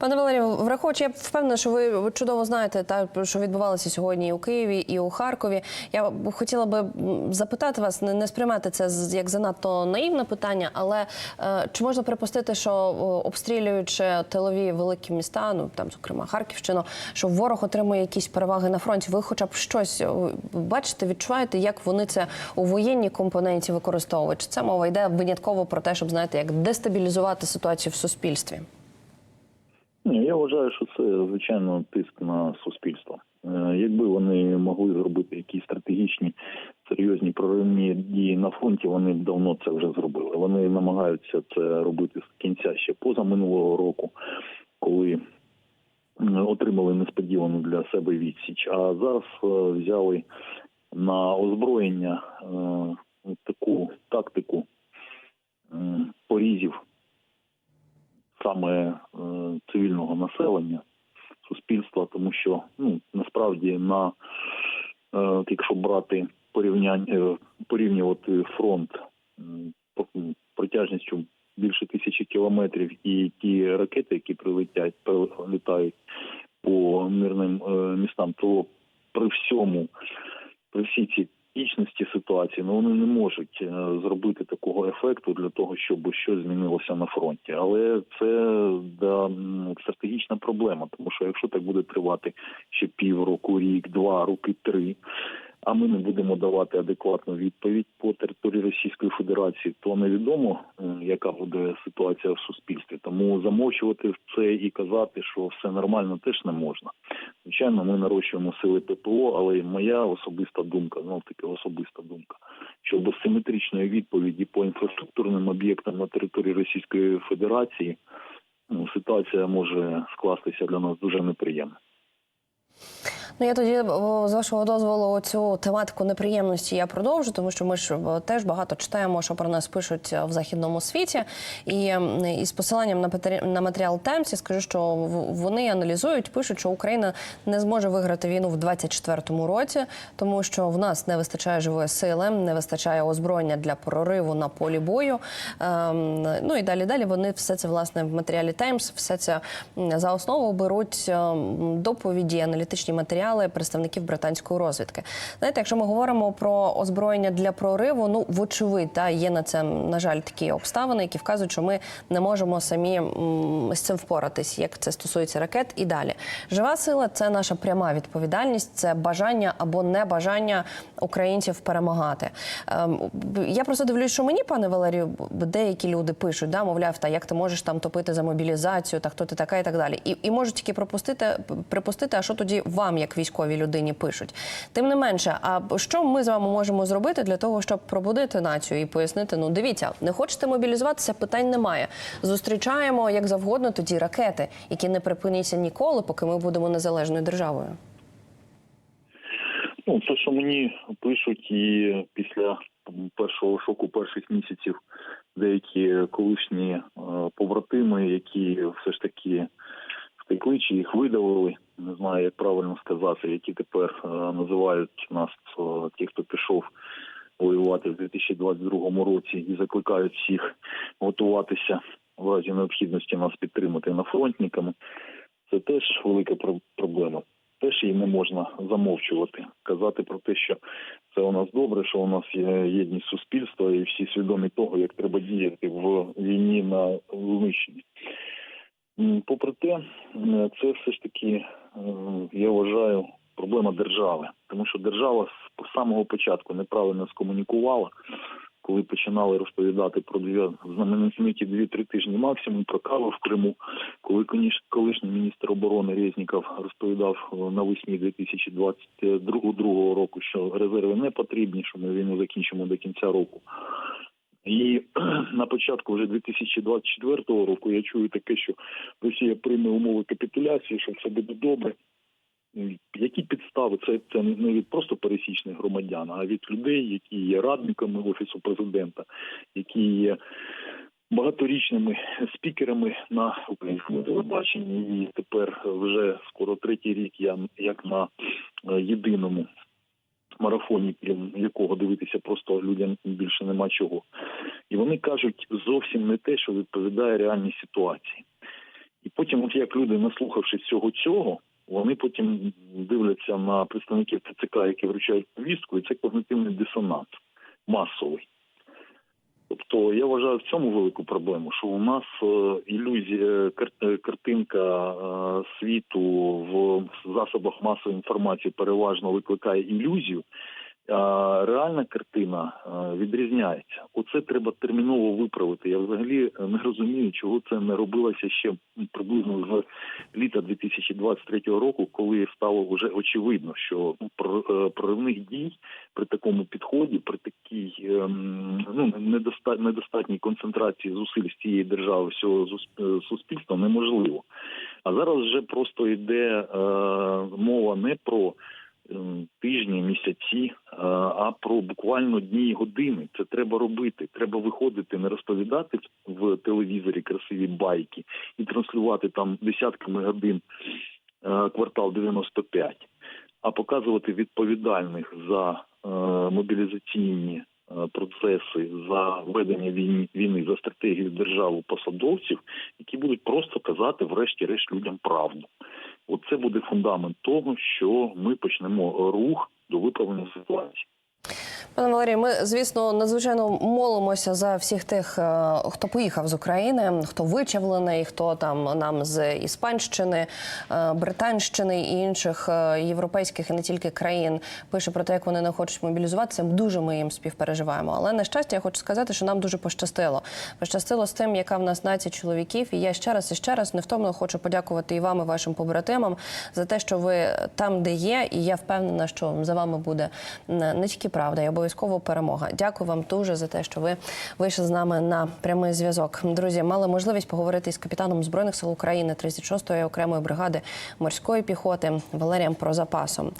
Пане Валерію, враховуючи, я впевнена, що ви чудово знаєте, та що відбувалося сьогодні і у Києві, і у Харкові. Я хотіла би запитати вас, не, сприймати це як занадто наївне питання, але е, чи можна припустити, що обстрілюючи тилові великі міста, ну там, зокрема Харківщину, що ворог отримує якісь переваги на фронті? Ви хоча б щось бачите, відчуваєте, як вони це у воєнній компоненті використовують? Чи це мова йде винятково про те, щоб знаєте, як дестабілізувати ситуацію в суспільстві? Ні, я вважаю, що це звичайно тиск на суспільство. Е, Якби вони могли зробити якісь стратегічні серйозні проривні дії на фронті, вони б давно це вже зробили. Вони намагаються це робити з кінця ще поза минулого року, коли отримали несподівану для себе відсіч. А зараз е, взяли на озброєння е, таку тактику порізів саме цивільного населення, суспільства, тому що ну насправді на е, якщо брати порівняння е, порівнювати фронт протяжністю більше тисячі кілометрів і ті ракети, які прилетять, прилітають по мирним е, містам, то при всьому, при всій цій дійсності ситуації, ну вони не можуть е, зробити такого ефекту для того, щоб щось змінилося на фронті. Але це да, стратегічна проблема, тому що якщо так буде тривати ще півроку, рік, два, роки три. А ми не будемо давати адекватну відповідь по території Російської Федерації, то невідомо, е, яка буде ситуація в суспільстві. Тому замовчувати це і казати, що все нормально, теж не можна. Звичайно, ми нарощуємо сили ППО, але моя особиста думка, знов таки особиста думка, що без симетричної відповіді по інфраструктурним об'єктам на території Російської Федерації ну, ситуація може скластися для нас дуже неприємно. Ну я тоді з вашого дозволу цю тематику неприємності я продовжу, тому що ми ж теж багато читаємо, що про нас пишуть е, в західному світі. І із посиланням на на матеріал Таймсі скажу, що вони аналізують, пишуть, що Україна не зможе виграти війну в 24-му році, тому що в нас не вистачає живої сили, не вистачає озброєння для прориву на полі бою. Ем, ну і далі далі вони все це власне в матеріалі Таймс, все це за основу беруть ем, доповіді, аналітичні матеріали представників британської розвідки. Знаєте, якщо ми говоримо про озброєння для прориву, ну вочевидь, та є на це на жаль такі обставини, які вказують, що ми не можемо самі з цим впоратись, як це стосується ракет і далі. Жива сила це наша пряма відповідальність, це бажання або небажання українців перемагати. Ем, я просто дивлюсь, що мені, пане Валерію, деякі люди пишуть, да, мовляв, та як ти можеш там топити за мобілізацію, та хто ти така і так далі. І, і можуть тільки пропустити, припустити, а що тоді вам, як військовій людині, пишуть. Тим не менше, а що ми з вами можемо зробити для того, щоб пробудити націю і пояснити: ну дивіться, не хочете мобілізуватися, питань немає. Зустрічаємо як завгодно тоді ракети, які не припиняться ніколи, поки ми будемо незалежною державою. Ну, те, що мені пишуть, і після першого шоку перших місяців деякі колишні е, побратими, які все ж таки втекли чи їх видавили, не знаю, як правильно сказати, які тепер е, називають нас е, ті, хто пішов воювати в 2022 році і закликають всіх готуватися в разі необхідності нас підтримати нафронтниками. Це теж велика про- проблема теж її не можна замовчувати, казати про те, що це у нас добре, що у нас є єдність суспільства, і всі свідомі того, як треба діяти в війні на знищенні. Попри те, це все ж таки, е, я вважаю, проблема держави, тому що держава з самого початку неправильно скомунікувала. Коли починали розповідати про дві знамениті дві-три тижні максимум про каву в Криму, коли колишній міністр оборони Резніков розповідав е, навесні 2022 року, що резерви не потрібні, що ми війну закінчимо до кінця року. І на початку вже 2024 року я чую таке, що Росія прийме умови капітуляції, що все буде добре. Які підстави? Це, це не від просто пересічних громадян, а від людей, які є радниками офісу президента, які є багаторічними спікерами на українському телебаченні. І тепер вже скоро третій рік я як на е, єдиному марафоні, крім якого дивитися просто людям більше нема чого. І вони кажуть зовсім не те, що відповідає реальній ситуації. І потім, от як люди, наслухавшись всього цього, вони потім дивляться на представників ТЦК, які вручають повістку, і це когнитивний дисонанс масовий. Тобто я вважаю в цьому велику проблему, що у нас е, ілюзія, кар- е, картинка е, світу в засобах масової інформації переважно викликає ілюзію. Реальна картина е, відрізняється. Оце треба терміново виправити. Я взагалі не розумію, чого це не робилося ще приблизно з літа 2023 року, коли стало вже очевидно, що е, проривних дій при такому підході, при такій ем, ну недоста- недостатній концентрації зусиль з цієї держави всього е, суспільства неможливо. А зараз вже просто йде е, мова не про тижні, місяці, а про буквально дні і години. Це треба робити. Треба виходити, не розповідати в телевізорі красиві байки і транслювати там десятками годин е, квартал 95, а показувати відповідальних за е, мобілізаційні е, процеси, за ведення війни, війни, за стратегію держави посадовців, які будуть просто казати, врешті-решт, людям правду. Оце буде фундамент того, що ми почнемо рух до виправлення ситуації. Пане Валерію, ми звісно надзвичайно молимося за всіх тих, е, хто поїхав з України, хто вичавлений, хто там нам з Іспанщини, е, Британщини і інших е, європейських і не тільки країн пише про те, як вони не хочуть мобілізуватися. Дуже ми їм співпереживаємо. Але на щастя, я хочу сказати, що нам дуже пощастило. Пощастило з тим, яка в нас нація чоловіків. І я ще раз і ще раз невтомно хочу подякувати і вам, і вашим побратимам за те, що ви там, де є, і я впевнена, що за вами буде не тільки правда, обов'язково перемога. Дякую вам дуже за те, що ви вийшли з нами на прямий зв'язок. Друзі, мали можливість поговорити з капітаном збройних сил України 36-ї окремої бригади морської піхоти Валерієм Прозапасом.